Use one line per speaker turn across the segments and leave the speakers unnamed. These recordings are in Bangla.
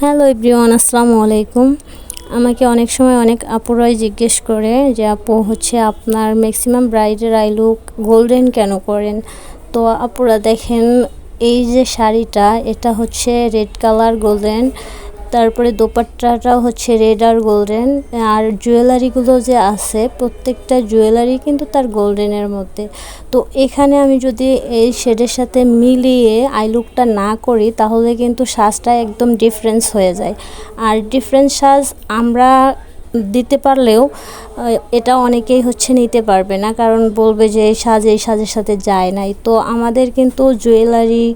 হ্যালো এভরিওয়ান, আসসালামু আলাইকুম। আমাকে অনেক সময় অনেক আপুরাই জিজ্ঞেস করে যে, আপু, হচ্ছে আপনার ম্যাক্সিমাম ব্রাইডের আই লুক গোল্ডেন কেন করেন? তো আপুরা দেখেন, এই যে শাড়িটা, এটা হচ্ছে রেড কালার গোল্ডেন তারপরে দোপাট্টাটাও হচ্ছে রেড আর গোল্ডেন। আর জুয়েলারিগুলো যে আছে, প্রত্যেকটা জুয়েলারি কিন্তু তার গোল্ডেনের মধ্যে। তো এখানে আমি যদি এই শেডের সাথে মিলিয়ে আই লুকটা না করি, তাহলে কিন্তু সাজটা একদম ডিফারেন্স হয়ে যায়। আর ডিফারেন্স সাজ আমরা দিতে পারলেও এটা অনেকেই হচ্ছে নিতে পারবে না। কারণ বলবে যে এই সাজ, এই সাজের সাথে যায় নাই। তো আমাদের কিন্তু জুয়েলারি,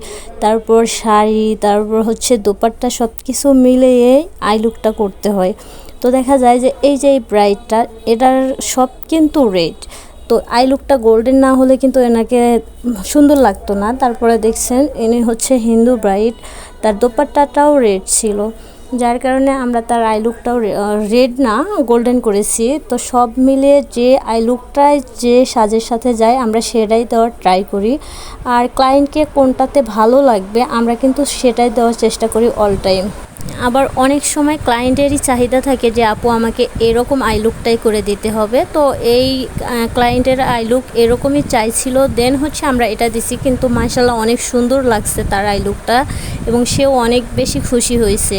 তারপর শাড়ি, তারপর হচ্ছে দোপাট্টা সব কিছু মিলিয়ে আই লুকটা করতে হয়। তো দেখা যায় যে এই যে এই ব্রাইডটা এটার সব কিন্তু রেড তো আই লুকটা গোল্ডেন না হলে কিন্তু এনাকে সুন্দর লাগতো না। তারপরে দেখছেন, ইনি হচ্ছে হিন্দু ব্রাইড তার দোপাট্টাটাও রেড ছিল। যার কারণে আমরা তার আই লুকটাও রেড না গোল্ডেন করেছি। তো সব মিলে যে আই লুকটায় যে সাজের সাথে যায়, আমরা সেটাই দেওয়ার ট্রাই করি। আর ক্লায়েন্টকে কোনটাতে ভালো লাগবে, আমরা কিন্তু সেটাই দেওয়ার চেষ্টা করি অল টাইম আবার অনেক সময় ক্লায়েন্টেরই চাহিদা থাকে যে, আপু, আমাকে এরকম আইলুকটাই করে দিতে হবে। তো এই ক্লায়েন্টের আইলুক এরকমই চাইছিল দেন হচ্ছে আমরা এটা দিছি। কিন্তু মার্শাল্লাহ অনেক সুন্দর লাগছে তার আইলুকটা এবং সেও অনেক বেশি খুশি হয়েছে।